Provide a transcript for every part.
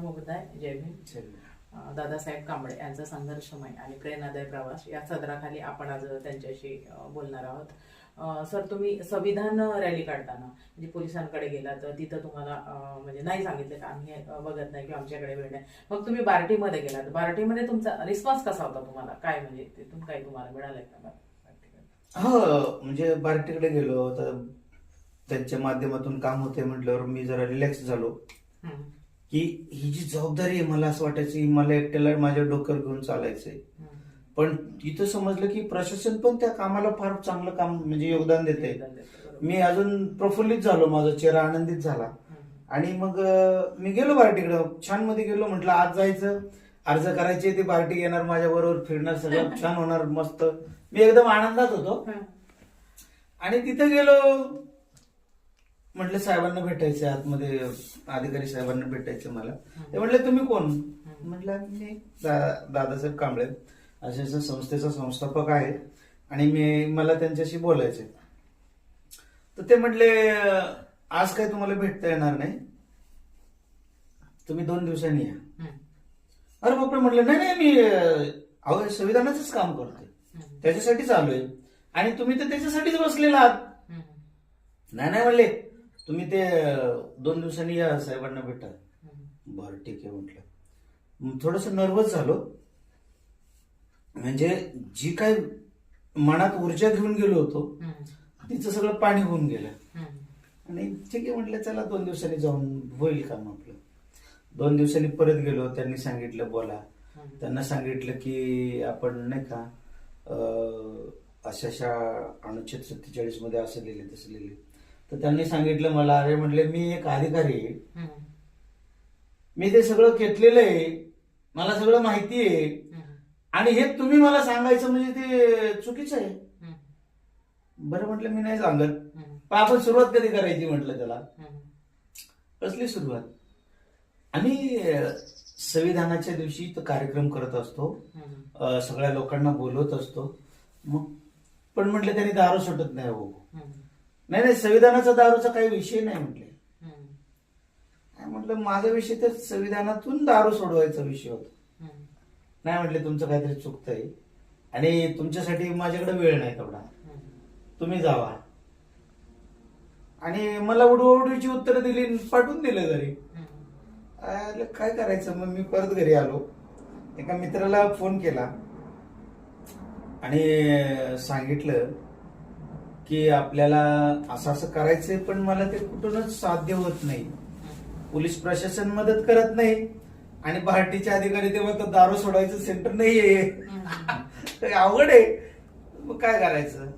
नमोबुद्धाय जय भीम. दादासाहेब कांबळे यांचा संघर्षमय आणि प्रेरणादायी प्रवास या सदराखाली आपण आज त्यांच्याशी बोलणार आहोत. सर तुम्ही संविधान रॅली काढताना म्हणजे पोलिसांकडे गेला तर तिथं तुम्हाला म्हणजे नाही सांगितलं का? आम्ही बघत नाही किंवा आमच्याकडे वेळ नाही. मग तुम्ही बार्टीमध्ये गेलात. बार्टीमध्ये तुमचा रिस्पॉन्स कसा होता तुम्हाला? काय म्हणजे तिथून काही तुम्हाला मिळालंय का? बार्टीकडे? हो म्हणजे पार्टीकडे गेलो तर त्यांच्या माध्यमातून काम होते म्हटल्यावर मी जरा रिलॅक्स झालो. की ही जी जबाबदारी आहे मला असं वाटायचं की मला एकट्याला माझ्या डोक्यावर घेऊन चालायचंय. पण तिथं समजलं की प्रशासन पण त्या कामाला फार चांगलं काम म्हणजे योगदान देते. मी अजून प्रफुल्लित झालो माझा चेहरा आनंदित झाला. आणि मग मी गेलो पार्टीकडे छानमध्ये गेलो म्हटलं आज जायचं. अर्ज करायचे ते पार्टी येणार माझ्या बरोबर फिरणार सगळं छान होणार मस्त. मी एकदम आनंदात होतो. आणि तिथे गेलो म्हटलं साहेबांना भेटायचं आतमध्ये अधिकारी साहेबांना भेटायचं मला. ते म्हटले तुम्ही कोण? म्हटलं मी दा- दादासाहेब कांबळे अशा अशा संस्थेचा संस्थापक आहे आणि मी मला त्यांच्याशी बोलायचंय. तर ते म्हटले आज काय तुम्हाला भेटता येणार नाही. तुम्ही दोन दिवसांनी या. अरे बापरे म्हटलं नाही नाही मी अं, अहो संविधानाचंच काम करतोय. त्याच्यासाठीच आलोय. आणि तुम्ही तर त्याच्यासाठीच बसलेला आहात. नाही नाही म्हणले तुम्ही ते दोन दिवसांनी या साहेबांना भेटा. बरं ठीक आहे म्हटलं. थोडस नर्वस झालो. म्हणजे जी काय मनात ऊर्जा घेऊन गेलो होतो तिचं सगळं पाणी होऊन गेलं. आणि ठीक आहे म्हटलं चला दोन दिवसांनी जाऊन होईल काम आपलं. दोन दिवसांनी परत गेलो त्यांनी सांगितलं बोला. त्यांना सांगितलं की आपण नाही का अशा अशा अनुच्छेद सत्तेचाळीसमध्ये असं लिहिले तसं लिहिले. तर त्यांनी सांगितलं मला अरे म्हटले मी एक अधिकारी आहे. मी ते सगळं घेतलेलं आहे. मला सगळं माहिती आहे. आणि हे तुम्ही मला सांगायचं म्हणजे ते चुकीचं आहे. बरं म्हटलं मी नाही सांगत. पण आपण सुरुवात कधी करायची म्हटलं त्याला. कसली सुरुवात? आम्ही संविधानाच्या दिवशी तो कार्यक्रम करत असतो. सगळ्या लोकांना बोलवत असतो. मग पण म्हटलं त्यांनी दारू सुटत नाही हो. नाही नाही संविधानाचा दारूचा काही विषय नाही म्हटले. म्हटलं माझा विषय तर संविधानातून दारू सोडवायचा विषय होता. नाही म्हटले तुमचं काहीतरी चुकतंय. आणि तुमच्यासाठी माझ्याकडे वेळ नाही तेवढा. तुम्ही जावा. आणि मला उडवडीची उत्तरं दिली पाठवून दिलं घरी. काय करायचं? मग मी परत घरी आलो. एका मित्राला फोन केला. आणि सांगितलं की आपल्याला असं असं करायचंय पण मला ते कुठूनच साध्य होत नाही. पोलीस प्रशासन मदत करत नाही. आणि पार्टीचे अधिकारी ते म्हणतात दारू सोडायचं सेंटर नाहीये. अवघड आहे. मग काय करायचं?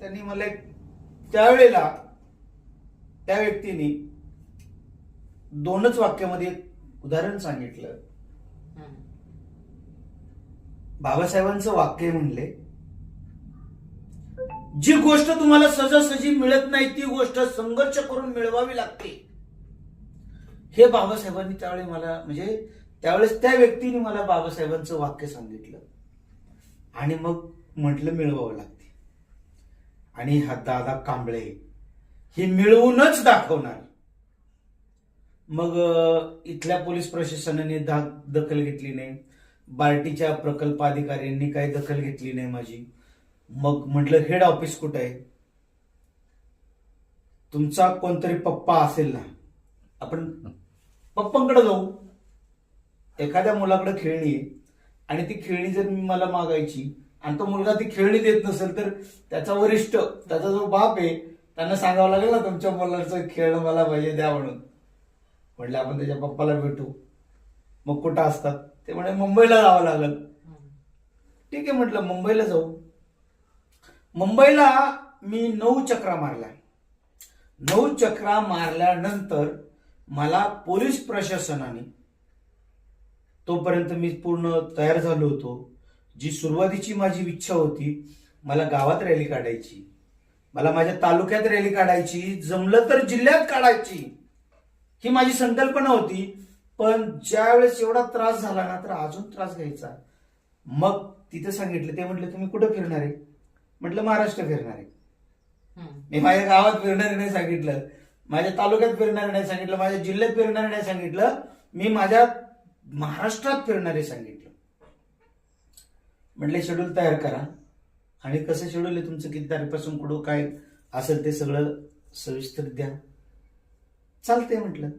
त्यांनी मला एक- त्यावेळेला त्या व्यक्तीने दोनच वाक्यामध्ये एक उदाहरण सांगितलं. बाबासाहेबांचं वाक्य म्हणले. जी गोष्ट तुम्हाला सहजासहजी मिळत नाही ती गोष्ट संघर्ष करून मिळवावी लागते. हे बाबासाहेबांनी त्यावेळी मला म्हणजे त्यावेळेस त्या व्यक्तीने मला बाबासाहेबांचं वाक्य सांगितलं. आणि मग म्हटलं मिळवावं लागते. आणि हा दादा कांबळे हे मिळवूनच दाखवणार. मग इथल्या पोलीस प्रशासनाने दा- दखल घेतली नाही. बार्टीच्या प्रकल्प अधिकाऱ्यांनी काही दखल घेतली नाही माझी. मग म्हटलं हेड ऑफिस कुठं आहे? तुमचा कोणतरी पप्पा असेल ना. आपण पप्पांकडे जाऊ. एखाद्या मुलाकडे खेळणी आहे आणि ती खेळणी जर मी मला मागायची आणि तो मुलगा ती खेळणी देत नसेल तर त्याचा वरिष्ठ त्याचा जो बाप आहे त्यांना सांगावं लागेल ना तुमच्या मुलाचं खेळणं मला पाहिजे द्या म्हणून. म्हटलं आपण त्याच्या पप्पाला भेटू. मग कुठं असतात? ते म्हणे मुंबईला जावं लागलं. ठीक आहे म्हटलं मुंबईला जाऊ. मुंबईला मी नऊ चक्रा मारल्या. नऊ चक्रा मारल्यानंतर मला पोलीस प्रशासनाने तोपर्यंत मी पूर्ण तयार झालो होतो. जी सुरुवातीची माझी इच्छा होती मला गावात रॅली काढायची मला माझ्या तालुक्यात रॅली काढायची जमलं तर जिल्ह्यात काढायची ही माझी संकल्पना होती. पण ज्या वेळेस एवढा त्रास झाला ना तर अजून त्रास घ्यायचा. मग तिथे सांगितलं ते म्हटले तुम्ही कुठं फिरणार आहे? म्हटलं महाराष्ट्र फिरणार आहे. मी माझ्या गावात फिरणार नाही सांगितलं. माझ्या तालुक्यात फिरणार नाही सांगितलं. माझ्या जिल्ह्यात फिरणार नाही सांगितलं. मी माझ्या महाराष्ट्रात फिरणारे सांगितलं. म्हटले शेड्यूल तयार करा. आणि कसं शेड्यूल आहे तुमचं? किती तारखेपासून कुठं काय असेल ते सगळं सविस्तर द्या. चालतंय म्हटलं.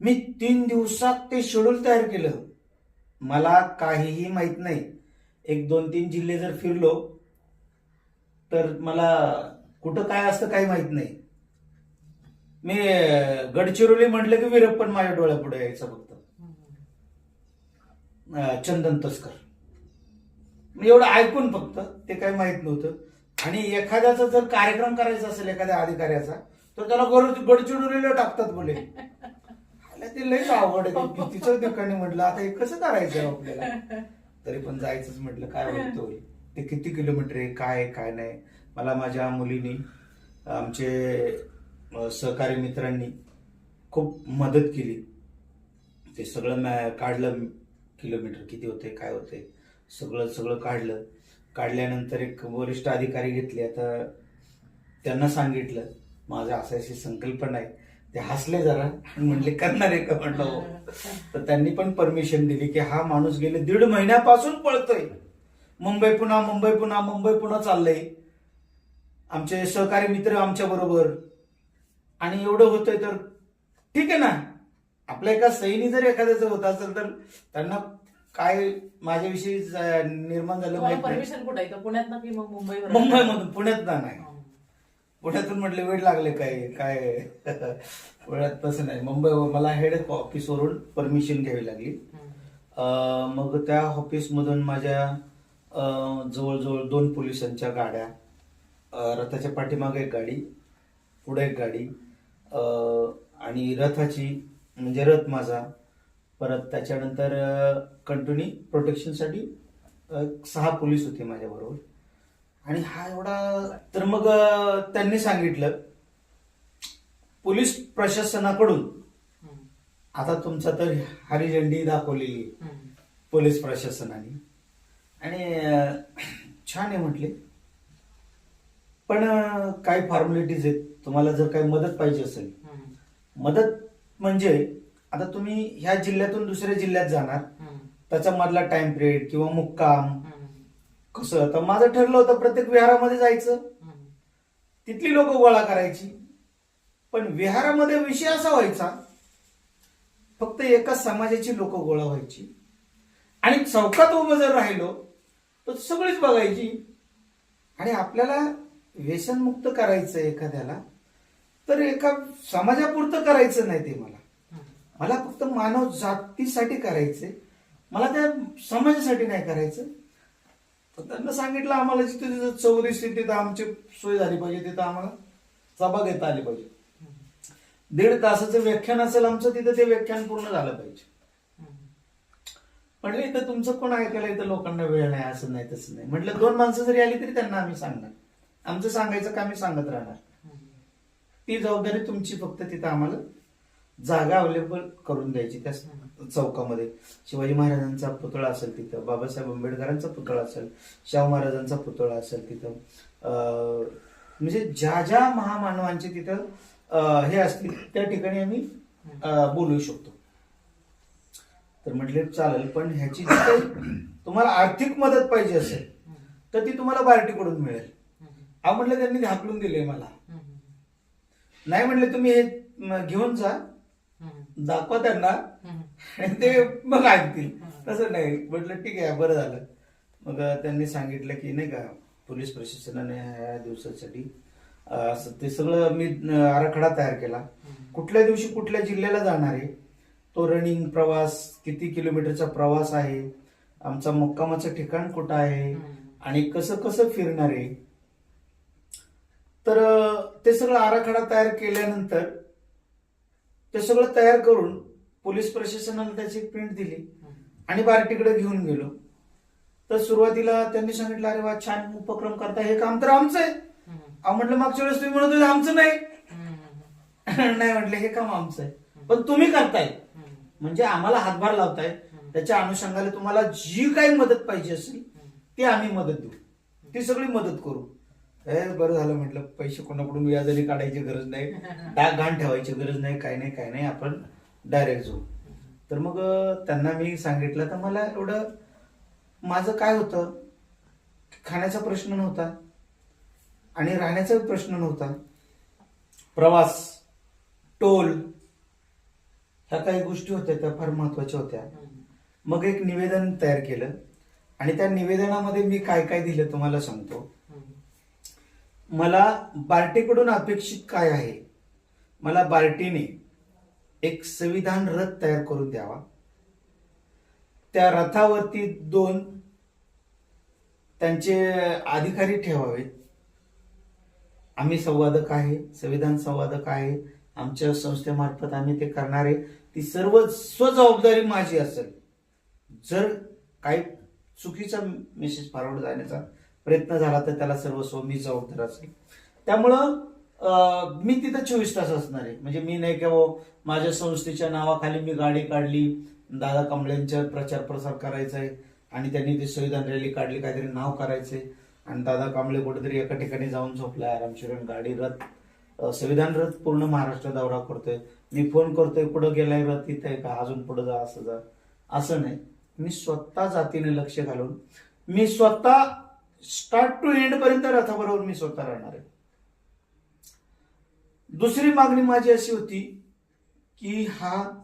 मी तीन दिवसात ते शेड्यूल तयार केलं. मला काहीही माहीत नाही. एक दोन तीन जिल्हे जर फिरलो तर मला कुठं काय असतं काही माहीत नाही. मी गडचिरोली म्हटलं की वीरप्पन माझ्या डोळ्यापुढे यायचं फक्त. चंदन तस्कर. मी एवढं ऐकून फक्त ते काही माहीत नव्हतं. आणि एखाद्याचा जर कार्यक्रम करायचा असेल एखाद्या अधिकाऱ्याचा तर त्याला गडचिरोलीला टाकतात बोले ते लईच आवड आहे. ते ठिकाणी म्हटलं आता हे कसं करायचं आपल्याला? तरी पण जायचंच म्हटलं काय होईल? तो किती किलोमीटर आहे काय काय नाही? मला माझ्या मुलीनी आमचे सहकारी मित्रांनी खूप मदत केली. ते सगळं मॅ- काढलं किलोमीटर किती होते काय होते सगळं सगळं काढलं. काढल्यानंतर एक वरिष्ठ अधिकारी घेतले. आता त्यांना सांगितलं माझं असं अशी संकल्पना आहे ते हसले जरा आणि म्हणले करणार आहे का? म्हटलं हो. तर त्यांनी पण परमिशन दिली की हा माणूस गेले दीड महिन्यापासून पळतोय. मुंबई पुन्हा मुंबई पुन्हा मुंबई पुन्हा चाललंय. आमचे सहकारी मित्र आमच्या बरोबर. आणि एवढं होतंय तर ठीक आहे ना. आपल्या एका सैनी जर एखाद्याचं होत असेल तर त्यांना काय माझ्याविषयी निर्माण झालं परमिशन कुठे पुण्यात ना की मग मुंबईवर मुंबईमधून पुण्यात ना नाही. पुण्यातून म्हटले वेळ लागले काय? काय? पुण्यात तसं नाही. मुंबई मला हेड ऑफिसवरून परमिशन घ्यावी लागली. मग त्या ऑफिसमधून माझ्या जवळजवळ दोन पोलिसांच्या गाड्या रथाच्या पाठीमागे एक गाडी पुढे एक गाडी आणि रथाची म्हणजे रथ माझा. परत त्याच्यानंतर कंटिन्यू प्रोटेक्शनसाठी सहा पोलीस होते माझ्याबरोबर. आणि हा एवढा तर मग त्यांनी सांगितलं पोलीस प्रशासनाकडून. आता तुमचा तर हरिझंडी दाखवलेली. पोलीस प्रशासनाने आणि छान आहे म्हटले पण काही फॉर्मॅलिटीज आहेत तुम्हाला जर काही मदत पाहिजे असेल. मदत म्हणजे आता तुम्ही ह्या जिल्ह्यातून दुसऱ्या जिल्ह्यात जाणार. त्याचा मधला टाइम पिरियड किंवा मुक्काम. कसं? तर माझं ठरलं होतं प्रत्येक विहारामध्ये जायचं. तिथली लोक गोळा करायची. पण विहारामध्ये विषय असा व्हायचा फक्त एकाच समाजाची लोक गोळा व्हायची. आणि चौकात उभं जर राहिलो तर सगळीच बघायची. आणि आपल्याला व्यसनमुक्त करायचं एखाद्याला तर एका समाजापुरतं करायचं नाही ते मला. मला फक्त मानव जातीसाठी करायचंय. मला त्या समाजासाठी नाही करायचं. त्यांना सांगितलं आम्हाला जिथे जिथे चौरी तिथं आमची सोय झाली पाहिजे तिथं आम्हाला सभा घेता आली पाहिजे. दीड तासाचं व्याख्यान असेल आमचं तिथं ते व्याख्यान पूर्ण झालं पाहिजे. म्हटलं इथं तुमचं कोण ऐकायला इथं लोकांना वेळ नाही असं नाही तसं नाही. म्हटलं दोन माणसं जरी आली तरी त्यांना आम्ही सांगणार. आमचं सांगायचं का आम्ही सांगत राहणार? ती जबाबदारी तुमची फक्त तिथं आम्हाला जागा अवेलेबल करून द्यायची. त्या चौकामध्ये शिवाजी महाराजांचा पुतळा असेल तिथं बाबासाहेब आंबेडकरांचा पुतळा असेल शाहू महाराजांचा पुतळा असेल तिथं म्हणजे ज्या ज्या महामानवांचे तिथं हे असतील त्या ठिकाणी आम्ही बोलू शकतो तर म्हटले चालेल पण ह्याची तुम्हाला आर्थिक मदत पाहिजे असेल. तर ती तुम्हाला बार्टीकडून मिळेल हं. अहो म्हटलं त्यांनी झाकलून दिले मला. नाही म्हटले तुम्ही हे घेऊन जा. दाखवा त्यांना ते मग ऐकतील तसं नाही. म्हटलं ठीक आहे बरं झालं. मग त्यांनी सांगितलं की नाही का पोलीस प्रशासनाने ह्या दिवसासाठी असं ते सगळं मी आराखडा तयार केला. कुठल्या दिवशी कुठल्या जिल्ह्याला जाणार आहे? तो रनिंग प्रवास किती किलोमीटरचा प्रवास आहे? आमचा मुक्कामाचं ठिकाण कुठं आहे? आणि कसं कसं फिरणार आहे? तर ते सगळं आराखडा तयार केल्यानंतर ते सगळं तयार करून पोलीस प्रशासनाला त्याची प्रिंट दिली. आणि बार्टीकडे घेऊन गेलो. तर सुरुवातीला त्यांनी सांगितलं अरे वा छान उपक्रम करता हे काम तर आमचं आहे. म्हटलं मागच्या वेळेस तुम्ही म्हणत होते आमचं नाही. नाही म्हटलं हे काम आमचं आहे. पण तुम्ही करताय. म्हणजे आम्हाला हातभार लावताय. त्याच्या अनुषंगाने तुम्हाला जी काही मदत पाहिजे असेल ती आम्ही मदत देऊ. ती सगळी मदत करू. हे बरं झालं म्हटलं पैसे कोणाकडून व्याजाने काढायची गरज नाही. डाग घाण ठेवायची गरज नाही काय नाही काय नाही. आपण डायरेक्ट जाऊ. तर मग त्यांना मी सांगितलं तर मला एवढं माझं काय होतं? खाण्याचा प्रश्न नव्हता. आणि राहण्याचा प्रश्न नव्हता. प्रवास टोल ह्या काही गोष्टी होत्या त्या फार महत्त्वाच्या होत्या. मग एक निवेदन तयार केलं. आणि त्या निवेदनामध्ये मी काय काय दिलं तुम्हाला सांगतो. मला बार्टीकडून अपेक्षित काय आहे? मला बार्टीने एक संविधान रथ तयार करून द्यावा. त्या रथावरती दोन त्यांचे अधिकारी ठेवावे आम्ही संवादक आहे संविधान संवादक आहे आमच्या संस्थेमार्फत आम्ही ते करणारे ती सर्व स्वजबाबदारी माझी असेल. जर काही चुकीचा मेसेज फॉरवर्ड जाण्याचा प्रयत्न झाला तर त्याला सर्वस्व मी जबाबदार असेल. त्यामुळं मी तिथं चोवीस तास असणार आहे. म्हणजे मी नाही का हो, माझ्या संस्थेच्या नावाखाली मी गाडी काढली दादा कांबळेंचा प्रचार प्रसार करायचा आहे आणि त्यांनी ती संविधान रॅली काढली काहीतरी नाव करायचंय. आणि दादा कांबळे कुठेतरी एका ठिकाणी जाऊन झोपलाय आरामशीर गाडी रथ संविधान रथ पूर्ण महाराष्ट्र दौरा करतोय. मी फोन करतोय कुठं गेलाय रथ तिथं आहे का अजून पुढे जा असं जा. असं नाही. मी स्वतः जातीने लक्ष घालून मी स्वतः स्टार्ट टू एंड पर्यंत रथाबरोबर मी स्वतः राहणार आहे. दुसरी मागणी माझी अशी होती की हा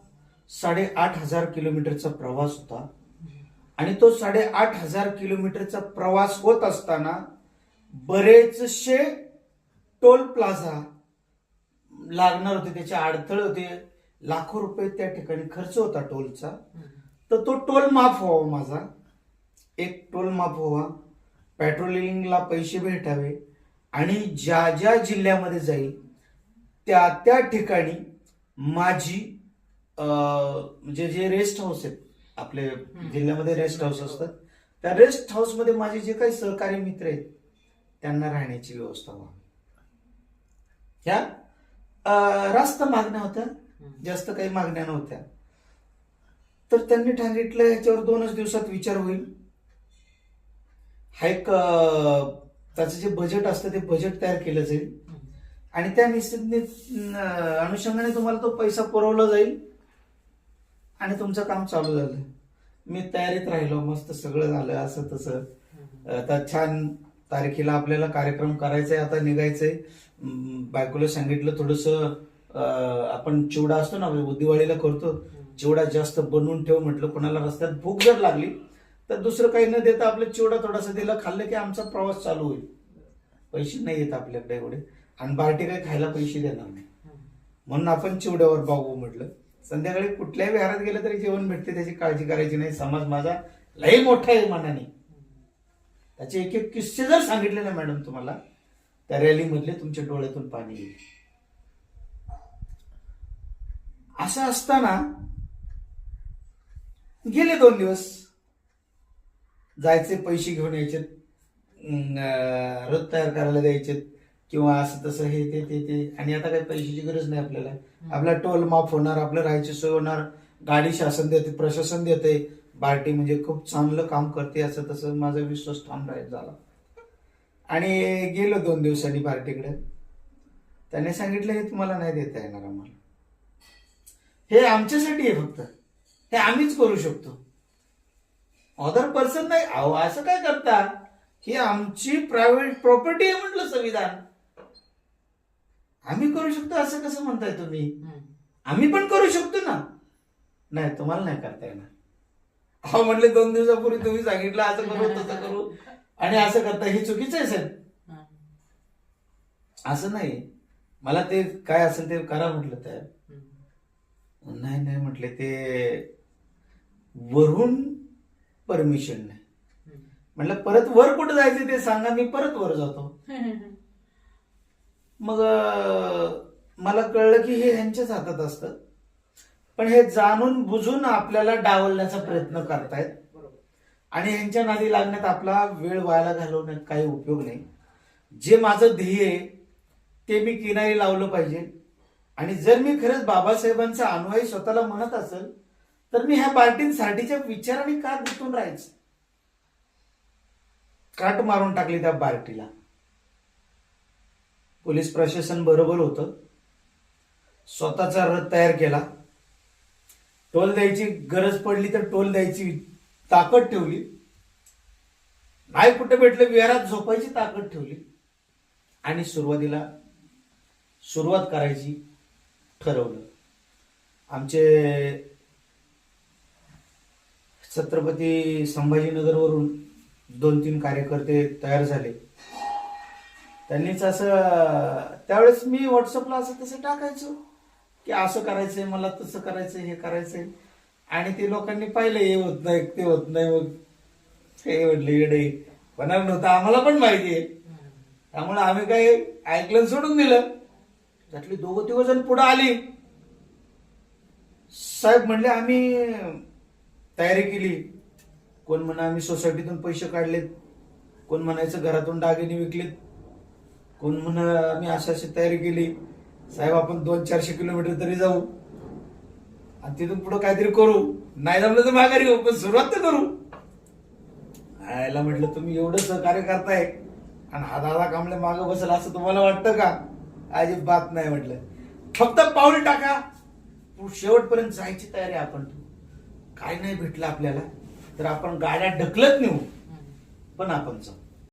साडेआठ हजार किलोमीटरचा प्रवास होता. आणि तो साडेआठ हजार किलोमीटरचा प्रवास होत असताना बरेचसे टोल प्लाझा लागणार होते त्याचे अडथळे होते. लाखो रुपये त्या ठिकाणी खर्च होता टोलचा. तर तो टोल माफ व्हावा माझा. एक टोल माफ व्हावा. पेट्रोलिंगला पैसे भेटावे. आणि ज्या ज्या जिल्ह्यामध्ये जाईल त्या त्या ठिकाणी माझी अं, म्हणजे जे रेस्ट हाऊस आहेत आपले जिल्ह्यामध्ये रेस्ट हाऊस असतात त्या रेस्ट हाऊसमध्ये माझे जे काही सहकारी मित्र आहेत त्यांना राहण्याची व्यवस्था व्हावी. ह्या रास्त मागण्या होत्या जास्त काही मागण्या नव्हत्या. तर त्यांनी सांगितलं याच्यावर दोनच दिवसात विचार होईल. हा एक त्याचं जे बजेट असतं ते बजेट तयार केलं जाईल. आणि त्या निश्चित अनुषंगाने तुम्हाला तो पैसा पुरवला जाईल आणि तुमचं काम चालू झालं. मी तयारीत राहिलो मस्त सगळं झालं असं तसं. आता छान तारखेला आपल्याला कार्यक्रम करायचा आहे आता निघायचंय. बायकोला सांगितलं थोडस आपण चिवडा असतो ना दिवाळीला करतो. चिवडा जास्त बनवून ठेव म्हटलं कोणाला रस्त्यात भूक जर लागली तर दुसरं काही न देता आपलं चिवडा थोडासा दिला खाल्लं की आमचा प्रवास चालू होईल. पैसे नाही येत आपल्याकडे एवढे. आणि बार्टी काही खायला पैसे देणार नाही. म्हणून आपण चिवड्यावर बघू म्हटलं. संध्याकाळी कुठल्याही विहारात गेलं तरी जेवण भेटते त्याची काळजी करायची नाही. समाज माझा लई मोठा आहे मनाने. त्याचे एक एक किस्से जर सांगितले ना मॅडम तुम्हाला त्या रॅलीमधले तुमच्या डोळ्यातून पाणी येईल. असं असताना गेले दोन दिवस. जायचे पैसे घेऊन यायचे रथ तयार करायला द्यायचे किंवा असं तसं हे ते ते ते. आणि आता काही पैशाची गरज नाही आपल्याला. आपला टोल माफ होणार आपलं राहायची सोय होणार गाडी शासन देते प्रशासन देते. बार्टी म्हणजे खूप चांगलं काम करते असं तसं माझा विश्वास ठाम राहील झाला. आणि गेलो दोन दिवसांनी पार्टीकडे त्याने सांगितलं हे तुम्हाला नाही देता येणार आम्हाला. हे आमच्यासाठी आहे फक्त. हे आम्हीच करू शकतो. अदर पर्सन नाही. अहो असं काय करता? ही आमची प्रायव्हेट प्रॉपर्टी आहे म्हटलं संविधान. आम्ही करू शकतो असं कसं म्हणताय तुम्ही? आम्ही पण करू शकतो ना. नाही तुम्हाला नाही करता येणार. अहो म्हटले दोन दिवसापूर्वी तुम्ही सांगितलं असं करू तसं करू. आणि असं करता हे चुकीचं आहे सर असं नाही. मला ते काय असेल ते करा म्हटलं तर. नाही नाही म्हटले ते वरून परमिशन नाही. म्हटलं परत वर कुठं जायचं ते सांगा मी परत वर जातो. मग मला कळलं की हे ह्यांच्याच हातात असतं. पण हे जाणून बुजून आपल्याला डावलण्याचा प्रयत्न करतायत. आणि यांच्या नादी लागण्यात आपला वेळ व्हायला घालवण्यात काही उपयोग नाही. जे माझं ध्येय आहे ते मी किनारी लावलं पाहिजे. आणि जर मी खरंच बाबासाहेबांचा अनुयायी स्वतःला म्हणत असेल तर मी ह्या पार्टींसाठीच्या विचाराने का गुंतून राहायचं. काट मारून टाकली त्या पार्टीला. पोलीस प्रशासन बरोबर होतं. स्वतःचा रथ तयार केला. टोल द्यायची गरज पडली तर टोल द्यायची ताकद ठेवली. नाही कुठे भेटलं विहारात झोपायची ताकद ठेवली. आणि सुरुवातीला सुरुवात करायची ठरवलं. आमचे छत्रपती संभाजीनगरवरून दोन तीन कार्यकर्ते तयार झाले. त्यांनीच असं त्यावेळेस मी व्हॉट्सअपला असं तसं टाकायचो की असं करायचंय मला तसं करायचंय हे करायचंय. आणि ते लोकांनी पाहिलं हे होत नाही ते होत नाही मग हे म्हटलं येडे होणार नव्हतं आम्हाला पण माहिती आहे. त्यामुळे आम्ही काय ऐकलं सोडून दिलं. त्यातली दोघं तिघ जण पुढे आली. साहेब म्हणले आम्ही तयारी केली. कोण म्हणा आम्ही सोसायटीतून पैसे काढलेत. कोण म्हणायचं घरातून दागिने विकलेत. कोण म्हणा आम्ही अशा अशी तयारी केली. साहेब आपण दोन चारशे किलोमीटर तरी जाऊ. आणि तिथून पुढे काहीतरी करू. नाही जमलं तर माघारी घेऊ पण सुरुवात तर करू. आयला म्हटलं तुम्ही एवढं सहकार्य करताय आणि हा दादा कांबळे मागं बसल असं तुम्हाला वाटतं का? अजिबात नाही म्हटलं. फक्त पाऊल टाका. शेवटपर्यंत जायची तयारी आपण. काय नाही भेटलं आपल्याला. तर आपण गाड्या ढकलत नेऊ. पण आपण जाऊ.